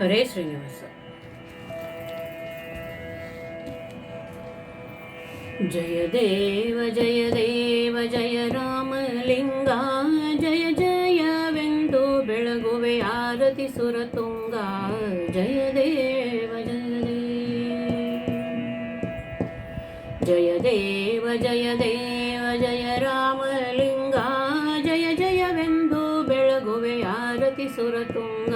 ಹರೇ ಶ್ರೀನಿವಾಸ. ಜಯ ದೇವ ಜಯ ದೇವ, ಜಯ ರಾಮಲಿಂಗ ಜಯ ಜಯವೆಂದು ಬೆಳಗುವೆ ಆರತಿ ಸುರತುಂಗ ಜಯ ದೇವ ಜಯ ದೇವ ಜಯ ದೇವ, ಜಯ ರಾಮಲಿಂಗ ಜಯ ಜಯವೆಂದು ಬೆಳಗುವೆ ಆರತಿ ಸುರತುಂಗ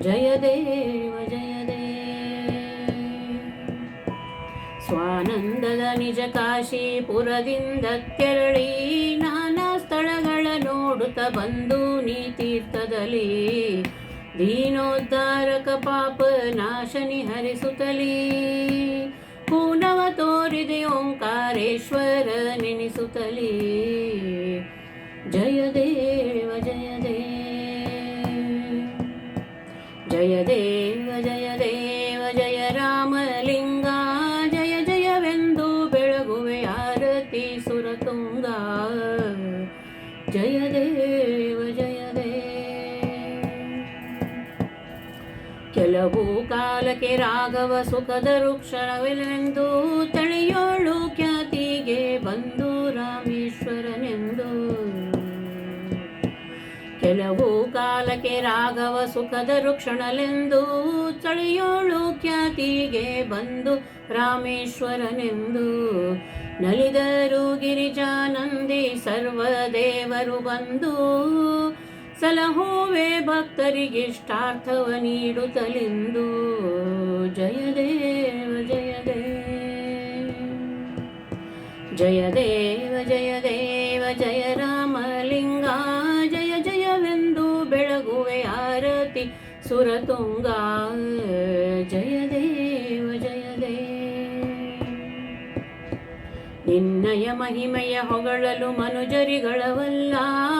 ಜಯ ದೇವ ಜಯ ದೇವ ಸ್ವಾನಂದದ ನಿಜ ಕಾಶಿಪುರದಿಂದ ತೆರಳಿ ನಾನಾ ಸ್ಥಳಗಳ ನೋಡುತ್ತ ಬಂದು ನೀ ತೀರ್ಥದಲ್ಲಿ. ದೀನೋದ್ಧಾರಕ ಪಾಪ ನಾಶನಿ ಹರಿಸುತ್ತಲೀ ಪೂನವ ತೋರಿದೆ ಓಂಕಾರೇಶ್ವರ ನೆನೆಸುತ್ತಲೀ. ಜಯ ಜಯ ದೇವ ಜಯ ದೇವ, ಜಯ ರಾಮಲಿಂಗ, ಜಯ ಜಯವೆಂದು ಬೆಳಗುವೆ ಆರತಿ ಸುರತುಂಗ. ಜಯ ದೇವ ಜಯ ದೇವ. ಕೆಲವು ಕಾಲಕ್ಕೆ ರಾಘವ ಸುಖದ ವೃಕ್ಷಣವೆಂದು ಕೆಲವು ಕಾಲಕ್ಕೆ ರಾಘವ ಸುಖದ ರುಕ್ಷಣಲೆಂದು ಚಳಿಯೋಳು ಖ್ಯಾತಿಗೆ ಬಂದು ರಾಮೇಶ್ವರನೆಂದು ನಲಿದರು ಗಿರಿಜಾನಂದಿ ಸರ್ವ ದೇವರು ಬಂದು ಸಲಹುವೆ ಭಕ್ತರಿಗಿಷ್ಟಾರ್ಥವ ನೀಡುತ್ತಲೆಂದು ಜಯದೇವ ಜಯದೇವ ಜಯದೇವ ಜಯದೇವ ಜಯ ರಾಮಲಿಂಗ ಬೆಳಗುವೆ ಆರತಿ ಸುರತುಂಗ ಜಯ ದೇವ, ಜಯ ನಿನ್ನಯ ಮಹಿಮೆಯ ಹೊಗಳಲು ಮನುಜರಿಗಳವಲ್ಲ.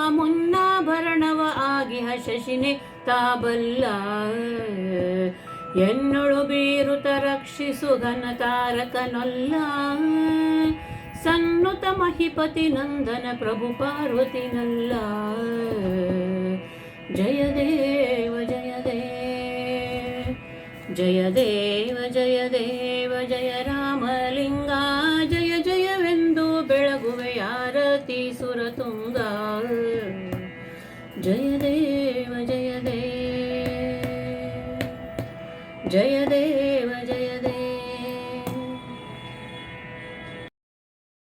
ಮುನ್ನಾಭರಣವ ಆಗಿ ಹಶಶಿನೆ ತಾಬಲ್ಲ. ಎನ್ನೊಳು ಬೀರುತ ರಕ್ಷಿಸು ಘನ ತಾರಕನೊಲ್ಲ. ಸನ್ನುತ ಮಹಿಪತಿ ನಂದನ ಪ್ರಭು ಪಾರ್ವತಿನಲ್ಲ. ಜಯ ದೇವ ಜಯ ದೇವ ಜಯ ದೇವ ಜಯ ದೇವ ಜಯ ರಾಮಲಿಂಗ ಜಯ ಜಯವೆಂದು ಬೆಳಗುವೆ ಆರತಿ ಸುರತುಂಗ ಜಯ ದೇವ ಜಯ ದೇವ ಜಯ